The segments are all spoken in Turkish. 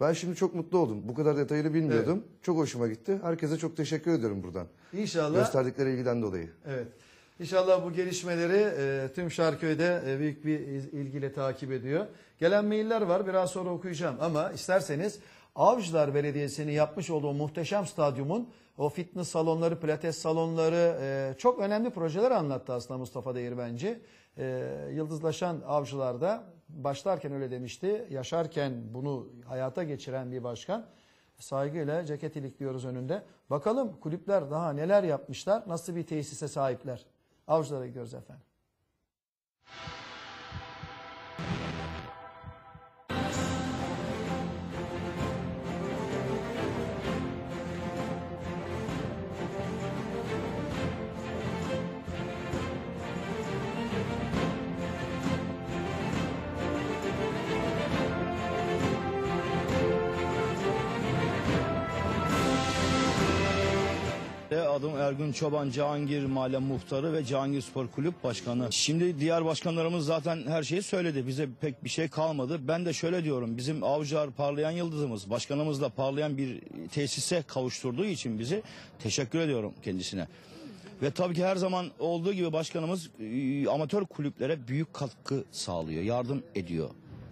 Ben şimdi çok mutlu oldum. Bu kadar detayını bilmiyordum. Çok hoşuma gitti. Herkese çok teşekkür ediyorum buradan. İnşallah. Gösterdikleri ilgiden dolayı. Evet. İnşallah bu gelişmeleri e, tüm Şarköy'de e, büyük bir ilgiyle takip ediyor. Gelen mailler var biraz sonra okuyacağım ama isterseniz Avcılar Belediyesi'nin yapmış olduğu muhteşem stadyumun o fitness salonları, pilates salonları e, çok önemli projeler anlattı aslında Mustafa Değirmenci. E, Yıldızlaşan Avcılar'da başlarken öyle demişti. Yaşarken bunu hayata geçiren bir başkan. Saygıyla ceket ilikliyoruz önünde. Bakalım kulüpler daha neler yapmışlar, nasıl bir tesise sahipler. Avcılara gidiyoruz efendim. Adım Ergün Çoban, Cihangir Mahalle Muhtarı ve Cihangir Spor Kulüp Başkanı. Şimdi diğer başkanlarımız zaten her şeyi söyledi. Bize pek bir şey kalmadı. Ben de şöyle diyorum. Bizim Avcılar parlayan yıldızımız, başkanımızla parlayan bir tesise kavuşturduğu için bizi teşekkür ediyorum kendisine. Ve tabii ki her zaman olduğu gibi başkanımız e, amatör kulüplere büyük katkı sağlıyor, yardım ediyor.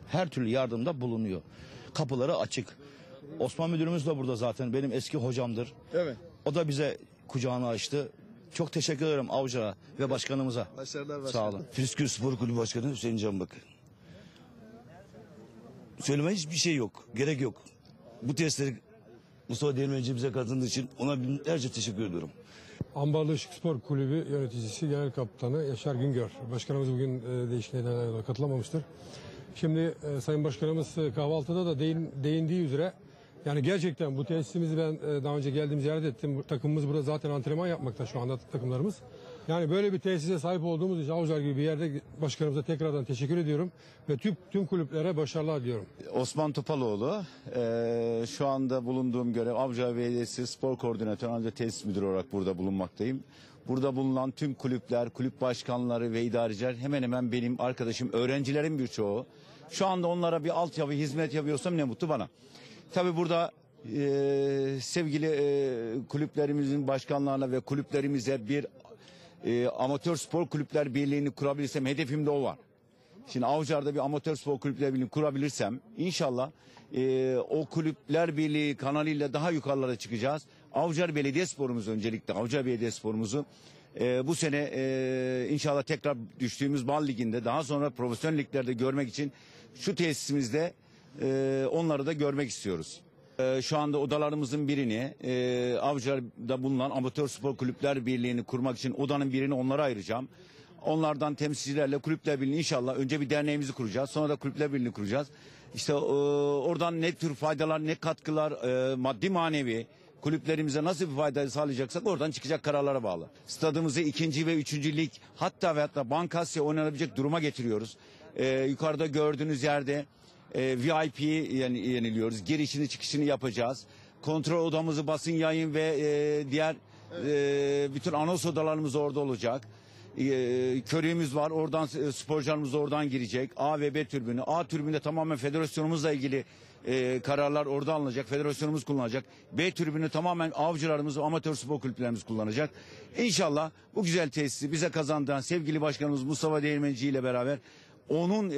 Her türlü yardımda bulunuyor. Kapıları açık. Osman müdürümüz de burada zaten benim eski hocamdır. Evet. O da bize kucağını açtı. Çok teşekkür ederim Avcı'ya ve başkanımıza. Başarılar Sağ olun. Friskül Spor Kulübü Başkanı Hüseyin Canbak. Söyleme hiçbir şey yok. Gerek yok. Bu testleri Mustafa Değirmenci bize katıldığı için ona binlerce teşekkür ediyorum. Ambarlı Işık Spor Kulübü yöneticisi Genel Kaptanı Yaşar Güngör. Başkanımız bugün e, değişik nedenlerle dolayı katılamamıştır. Şimdi e, Sayın Başkanımız e, kahvaltıda da değin, değindiği üzere yani gerçekten bu tesisimizi ben e, daha önce geldim ziyaret ettim. Takımımız burada zaten antrenman yapmakta şu anda takımlarımız. Yani böyle bir tesise sahip olduğumuz için Avcılar gibi bir yerde başkanımıza tekrardan teşekkür ediyorum ve tüm, tüm kulüplere başarılar diliyorum. Osman Topaloğlu. Eee, şu anda bulunduğum görev Avcılar Belediyesi Spor Koordinatörü ancak tesis müdürü olarak burada bulunmaktayım. Burada bulunan tüm kulüpler, kulüp başkanları ve idareciler hemen hemen benim arkadaşım, öğrencilerin birçoğu. Şu anda onlara bir altyapı hizmet yapıyorsam ne mutlu bana. Tabii burada eee, sevgili eee, kulüplerimizin başkanlarına ve kulüplerimize bir eee, amatör spor kulüpler birliğini kurabilirsem hedefimde o var. Şimdi Avcılar'da bir amatör spor kulüpler birliği kurabilirsem inşallah e, o kulüpler birliği kanalıyla daha yukarılara çıkacağız. Avcılar Belediye Sporumuz öncelikle Avcılar Belediye Sporumuzu e, bu sene e, inşallah tekrar düştüğümüz bal liginde daha sonra profesyonel liglerde görmek için şu tesisimizde e, onları da görmek istiyoruz. E, şu anda odalarımızın birini e, Avcılar'da bulunan Amatör Spor Kulüpler Birliği'ni kurmak için odanın birini onlara ayıracağım. Onlardan temsilcilerle kulüpler birliği inşallah önce bir derneğimizi kuracağız. Sonra da kulüpler birliğini kuracağız. İşte e, oradan ne tür faydalar ne katkılar e, maddi manevi kulüplerimize nasıl bir fayda sağlayacaksak oradan çıkacak kararlara bağlı. Stadımızı ikinci ve üçüncü lig hatta ve hatta Bankasya oynanabilecek duruma getiriyoruz. E, yukarıda gördüğünüz yerde e, VIP yani yeniliyoruz. Girişini çıkışını yapacağız. Kontrol odamızı basın yayın ve e, diğer e, bütün anons odalarımız orada olacak. E, körüğümüz var. Oradan e, sporcularımız oradan girecek. A ve B türbünü. A türbünde tamamen federasyonumuzla ilgili e, kararlar orada alınacak. Federasyonumuz kullanacak. B türbünü tamamen avcılarımız, amatör spor kulüplerimiz kullanacak. İnşallah bu güzel tesisi bize kazandıran sevgili başkanımız Mustafa Değirmenci ile beraber onun e,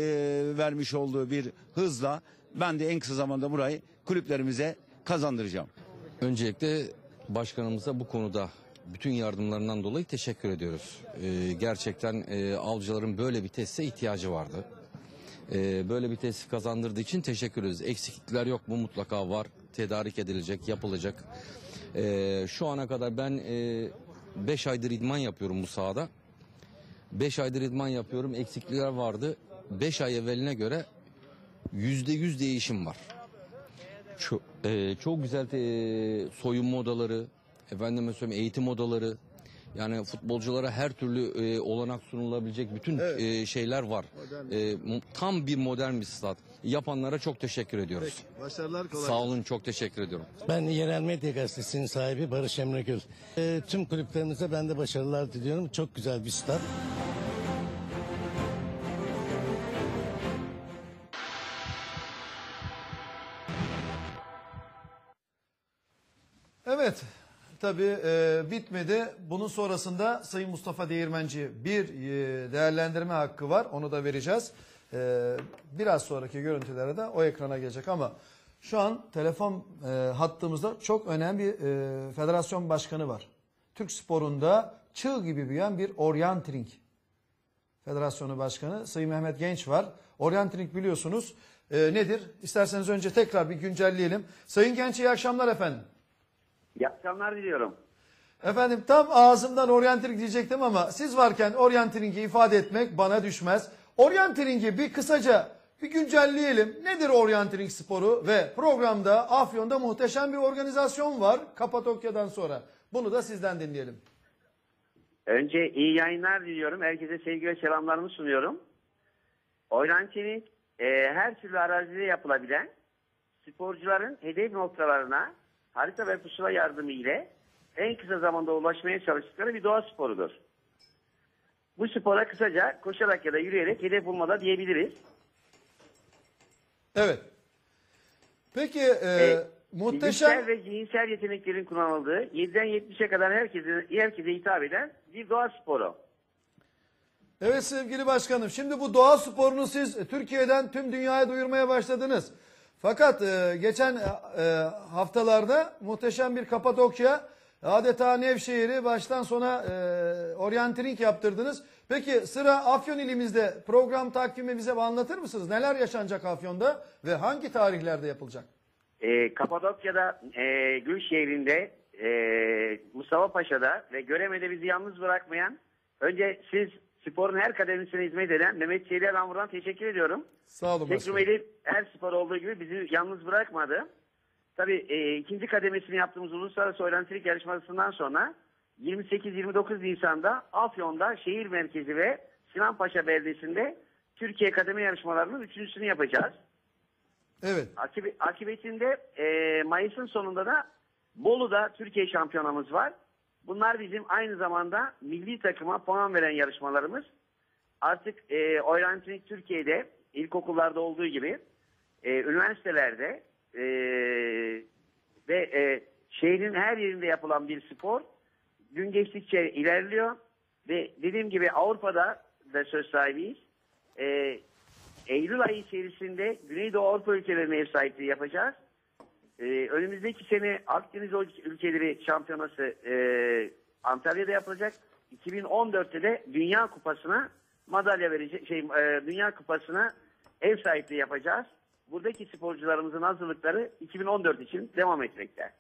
vermiş olduğu bir hızla ben de en kısa zamanda burayı kulüplerimize kazandıracağım. Öncelikle başkanımıza bu konuda bütün yardımlarından dolayı teşekkür ediyoruz. Ee, gerçekten e, avcıların böyle bir tesise ihtiyacı vardı. Ee, böyle bir tesis kazandırdığı için teşekkür ederiz. Eksiklikler yok bu mutlaka var. Tedarik edilecek, yapılacak. Ee, şu ana kadar ben 5 aydır idman yapıyorum bu sahada. 5 aydır idman yapıyorum. Eksiklikler vardı. 5 ay evveline göre %100 değişim var. Çok, e, çok güzel e, soyunma odaları, efendime söyleyeyim eğitim odaları. Yani futbolculara her türlü e, olanak sunulabilecek bütün e, şeyler var. E, tam bir modern bir stat. Yapanlara çok teşekkür ediyoruz. Başarılar kolay. Sağ olun çok teşekkür ediyorum. Ben Yerel Medya Gazetesi'nin sahibi Barış Emre Gül. Ee, tüm kulüplerimize ben de başarılar diliyorum. Çok güzel bir stat. Evet. Tabii e, bitmedi. Bunun sonrasında Sayın Mustafa Değirmenci bir e, değerlendirme hakkı var. Onu da vereceğiz. E, biraz sonraki görüntülere de o ekrana gelecek ama şu an telefon e, hattımızda çok önemli bir e, federasyon başkanı var. Türk sporunda çığ gibi büyüyen bir Orientering Federasyonu Başkanı Sayın Mehmet Genç var. Orientering biliyorsunuz e, nedir? İsterseniz önce tekrar bir güncelleyelim. Sayın Genç iyi akşamlar efendim. İyi akşamlar diliyorum. Efendim tam ağzımdan Orientering diyecektim ama siz varken Orientering'i ifade etmek bana düşmez. Orientering'i bir kısaca bir güncelleyelim. Nedir Orientering sporu ve programda Afyon'da muhteşem bir organizasyon var Kapadokya'dan sonra. Bunu da sizden dinleyelim. Önce iyi yayınlar diliyorum. Herkese sevgi ve selamlarımı sunuyorum. Oynancılık e, her türlü arazide yapılabilen sporcuların hedef noktalarına harita ve pusula yardımı ile en kısa zamanda ulaşmaya çalıştıkları bir doğa sporudur. Bu spora kısaca koşarak ya da yürüyerek hedef bulmada diyebiliriz. Evet. Peki e, E, muhteşem... Fiziksel ve zihinsel yeteneklerin kullanıldığı 7'den 70'e kadar herkese, herkese hitap eden bir doğa sporu. Evet sevgili başkanım. Şimdi bu doğa sporunu siz Türkiye'den tüm dünyaya duyurmaya başladınız. Fakat e, geçen e, e, haftalarda muhteşem bir Kapadokya adeta Nevşehir'i baştan sona e, orientering yaptırdınız. Peki sıra Afyon ilimizde program takvimi bize anlatır mısınız? Neler yaşanacak Afyon'da ve hangi tarihlerde yapılacak? E, Kapadokya'da, e, Gülşehir'inde, e, Mustafa Paşa'da ve Göreme'de bizi yalnız bırakmayan, önce siz sporun her kademesine hizmet eden Mehmet Çeyli ben buradan teşekkür ediyorum. Sağ olun başkanım. Teknomeli her spor olduğu gibi bizi yalnız bırakmadı. Tabii e, ikinci kademesini yaptığımız uluslararası öğrencilik yarışmasından sonra 28-29 Nisan'da Afyon'da şehir merkezi ve Sinanpaşa Belediyesi'nde Türkiye kademe yarışmalarının üçüncüsünü yapacağız. Evet. Akibi- akibetinde e, Mayıs'ın sonunda da Bolu'da Türkiye şampiyonamız var. Bunlar bizim aynı zamanda milli takıma puan veren yarışmalarımız. Artık e, Orientering Türkiye'de ilkokullarda olduğu gibi e, üniversitelerde e, ve e, şehrin her yerinde yapılan bir spor gün geçtikçe ilerliyor ve dediğim gibi Avrupa'da da söz sahibiyiz. E, Eylül ayı içerisinde Güneydoğu Avrupa ülkelerine ev sahipliği yapacağız. Ee, önümüzdeki sene Akdeniz ülkeleri şampiyonası e, Antalya'da yapılacak. 2014'te de Dünya Kupası'na madalya verecek şey e, Dünya Kupası'na ev sahipliği yapacağız. Buradaki sporcularımızın hazırlıkları 2014 için devam etmekte.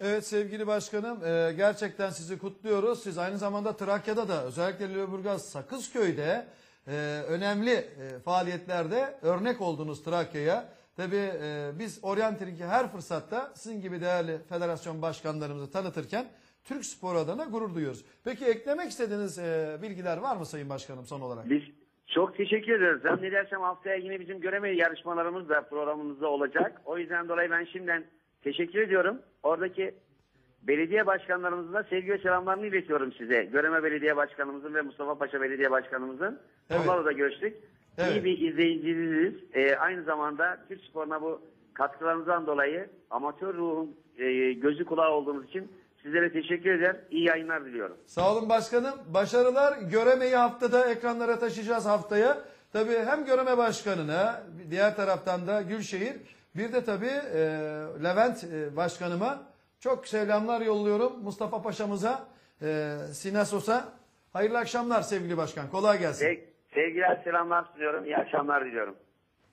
Evet sevgili başkanım e, gerçekten sizi kutluyoruz. Siz aynı zamanda Trakya'da da özellikle Lüleburgaz Sakızköy'de e, önemli e, faaliyetlerde örnek oldunuz Trakya'ya. Tabii e, biz Orientering'i her fırsatta sizin gibi değerli federasyon başkanlarımızı tanıtırken Türk spor adına gurur duyuyoruz. Peki eklemek istediğiniz e, bilgiler var mı Sayın Başkanım son olarak? Biz çok teşekkür ederiz. Ben ne dersem haftaya yine bizim göreme yarışmalarımız da programımızda olacak. O yüzden dolayı ben şimdiden teşekkür ediyorum. Oradaki belediye başkanlarımızın da sevgi ve selamlarını iletiyorum size. Göreme Belediye Başkanımızın ve Mustafa Paşa Belediye Başkanımızın. Evet. Onlarla da görüştük. Evet. İyi bir izleyiciniz. Ee, aynı zamanda Türk sporuna bu katkılarınızdan dolayı amatör ruhun e, gözü kulağı olduğumuz için sizlere teşekkür eder. İyi yayınlar diliyorum. Sağ olun başkanım. Başarılar. Göremeyi haftada ekranlara taşıyacağız haftaya. Tabii hem Göreme Başkanı'na diğer taraftan da Gülşehir bir de tabii e, Levent e, Başkanıma çok selamlar yolluyorum. Mustafa Paşa'mıza, e, Sinasos'a. Hayırlı akşamlar sevgili başkan. Kolay gelsin. Sev- sevgiler selamlar sunuyorum. İyi akşamlar diliyorum.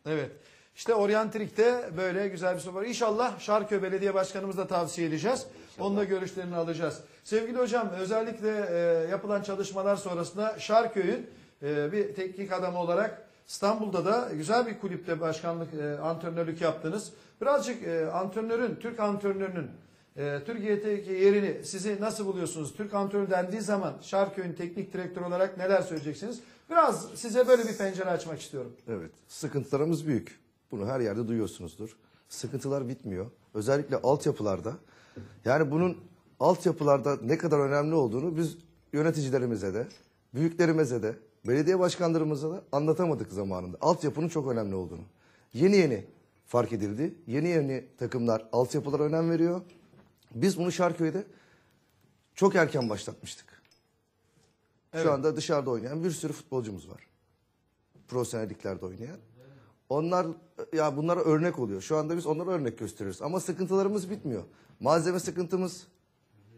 Evet. İşte Orientrik'te böyle güzel bir soru var. İnşallah Şarköy Belediye Başkanımızı da tavsiye edeceğiz. Onun da görüşlerini alacağız. Sevgili hocam özellikle e, yapılan çalışmalar sonrasında Şarköy'ün e, bir teknik adamı olarak İstanbul'da da güzel bir kulüpte başkanlık, e, antrenörlük yaptınız. Birazcık e, antrenörün, Türk antrenörünün e, Türkiye'deki yerini sizi nasıl buluyorsunuz? Türk antrenör dendiği zaman Şarköy'ün teknik direktörü olarak neler söyleyeceksiniz? Biraz size böyle bir pencere açmak istiyorum. Evet, sıkıntılarımız büyük. Bunu her yerde duyuyorsunuzdur. Sıkıntılar bitmiyor. Özellikle altyapılarda. Yani bunun altyapılarda ne kadar önemli olduğunu biz yöneticilerimize de, büyüklerimize de, belediye başkanlarımıza da anlatamadık zamanında. Altyapının çok önemli olduğunu. Yeni yeni fark edildi. Yeni yeni takımlar altyapılara önem veriyor. Biz bunu Şarköy'de çok erken başlatmıştık. Şu anda dışarıda oynayan bir sürü futbolcumuz var. Profesyonel liglerde oynayan. Onlar ya bunlara örnek oluyor. Şu anda biz onlara örnek gösteriyoruz. Ama sıkıntılarımız bitmiyor. Malzeme sıkıntımız,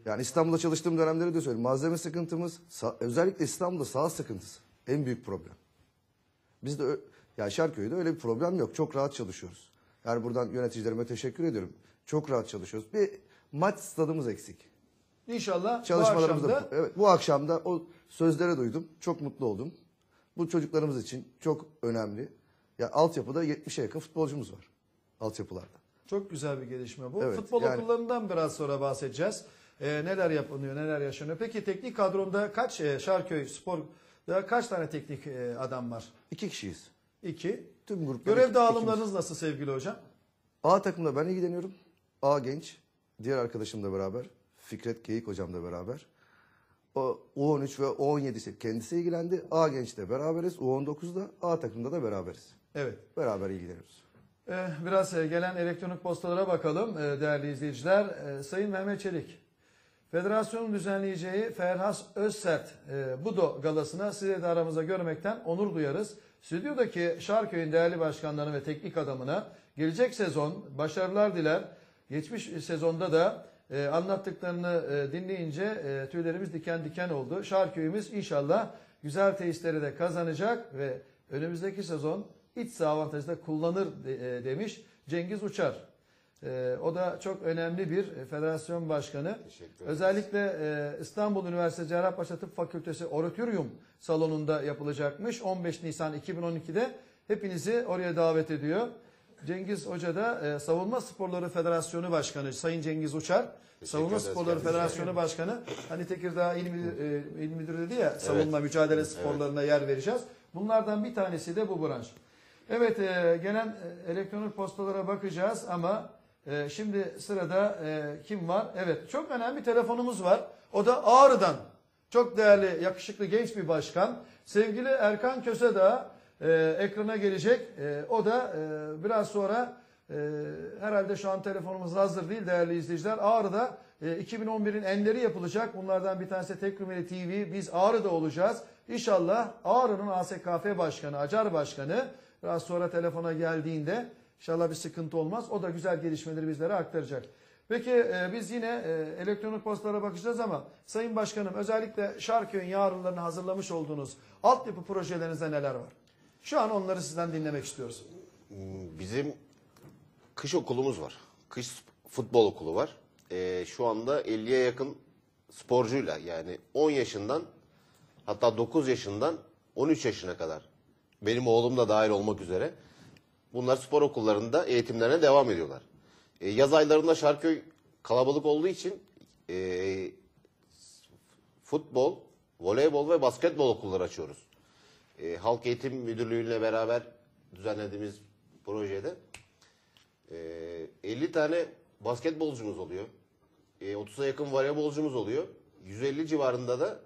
yani İstanbul'da çalıştığım dönemleri de söyleyeyim. Malzeme sıkıntımız, özellikle İstanbul'da saha sıkıntısı en büyük problem. Biz de ya Şarköy'de öyle bir problem yok. Çok rahat çalışıyoruz. Yani buradan yöneticilerime teşekkür ediyorum. Çok rahat çalışıyoruz. Bir maç stadımız eksik. İnşallah bu Çalışmalarımız akşam da da evet bu akşam da o sözleri duydum. Çok mutlu oldum. Bu çocuklarımız için çok önemli. Ya altyapıda 70'e yakın futbolcumuz var. Altyapılarda. Çok güzel bir gelişme bu. Evet, Futbol yani- okullarından biraz sonra bahsedeceğiz. Ee, neler yapılıyor, neler yaşanıyor. Peki teknik kadronda kaç e, Şarköy Spor'da kaç tane teknik e, adam var? İki kişiyiz. İki. Tüm gruplar Görev dağılımlarınız nasıl sevgili hocam? A takımda ben ilgileniyorum. A genç. Diğer arkadaşımla beraber. Fikret Geyik hocamla beraber. O U13 ve U17 ise kendisi ilgilendi. A gençte beraberiz. U19'da A takımda da beraberiz. Evet. Beraber ilgileniyoruz. Ee, Biraz e, gelen elektronik postalara bakalım e, değerli izleyiciler. E, Sayın Mehmet Çelik, Federasyonun düzenleyeceği Ferhas Özsert e, Budo galasına sizi de aramıza görmekten onur duyarız. Stüdyodaki Şarköy'ün değerli başkanlarına ve teknik adamına gelecek sezon başarılar diler. Geçmiş sezonda da e, anlattıklarını e, dinleyince e, tüylerimiz diken diken oldu. Şarköy'ümüz inşallah güzel tesisleri de kazanacak ve önümüzdeki sezon iç saha avantajı kullanır de- e, demiş Cengiz Uçar. E, o da çok önemli bir federasyon başkanı. Özellikle e, İstanbul Üniversitesi Cerrahpaşa Tıp Fakültesi Oratorium salonunda yapılacakmış. 15 Nisan 2012'de hepinizi oraya davet ediyor. Cengiz Hoca da e, Savunma Sporları Federasyonu Başkanı Sayın Cengiz Uçar. Savunma Sporları Federasyonu Başkanı. Hani Tekirdağ İl Müdür, e, İl Müdürü dedi ya savunma mücadele sporlarına yer vereceğiz. Bunlardan bir tanesi de bu branş. Evet e, gelen e, elektronik postalara bakacağız ama e, şimdi sırada e, kim var? Evet çok önemli bir telefonumuz var. O da Ağrı'dan. Çok değerli, yakışıklı genç bir başkan. Sevgili Erkan Kösedağ e, ekrana gelecek. E, o da e, biraz sonra e, herhalde şu an telefonumuz hazır değil değerli izleyiciler. Ağrı'da e, 2011'in enleri yapılacak. Bunlardan bir tanesi Tek Rumeli TV. Biz Ağrı'da olacağız. İnşallah Ağrı'nın ASKF Başkanı, Acar Başkanı biraz sonra telefona geldiğinde inşallah bir sıkıntı olmaz. O da güzel gelişmeleri bizlere aktaracak. Peki e, biz yine e, elektronik postalara bakacağız ama Sayın Başkanım özellikle Şarköy'ün yarınlarını hazırlamış olduğunuz altyapı projelerinizde neler var? Şu an onları sizden dinlemek istiyoruz. Bizim kış okulumuz var. Kış futbol okulu var. Ee, şu anda 50'ye yakın sporcuyla yani 10 yaşından hatta 9 yaşından 13 yaşına kadar benim oğlum da dahil olmak üzere bunlar spor okullarında eğitimlerine devam ediyorlar. Ee, yaz aylarında Şarköy kalabalık olduğu için ee, futbol, voleybol ve basketbol okulları açıyoruz. Ee, Halk Eğitim Müdürlüğü'yle beraber düzenlediğimiz projede ee, 50 tane basketbolcumuz oluyor. Ee, 30'a yakın voleybolcumuz oluyor. 150 civarında da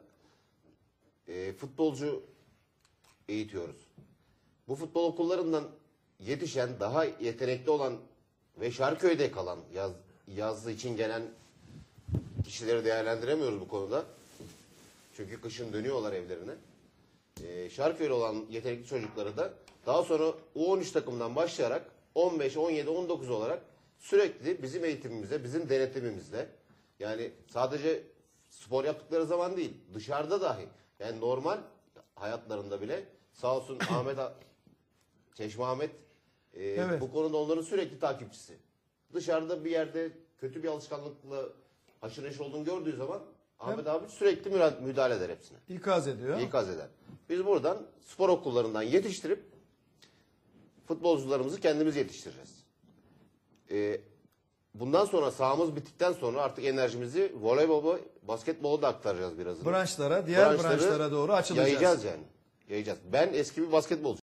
e, futbolcu eğitiyoruz. Bu futbol okullarından yetişen, daha yetenekli olan ve Şarköy'de kalan yaz, yaz için gelen kişileri değerlendiremiyoruz bu konuda. Çünkü kışın dönüyorlar evlerine. Şarköy'de olan yetenekli çocukları da daha sonra U13 takımdan başlayarak 15, 17, 19 olarak sürekli bizim eğitimimize, bizim denetimimizle yani sadece spor yaptıkları zaman değil dışarıda dahi yani normal hayatlarında bile sağ olsun Ahmet Çeşme Ahmet e, Evet. bu konuda onların sürekli takipçisi. Dışarıda bir yerde kötü bir alışkanlıkla haşır neşir olduğunu gördüğü zaman Ahmet abi sürekli müra- müdahale eder hepsine. İkaz ediyor. İkaz eder. Biz buradan spor okullarından yetiştirip futbolcularımızı kendimiz yetiştireceğiz. Ee, bundan sonra sahamız bittikten sonra artık enerjimizi voleybol ve basketbola da aktaracağız biraz. Branşlara, diğer branşlara doğru açılacağız. Yayacağız yani. Yayacağız. Ben eski bir basketbolcuyum.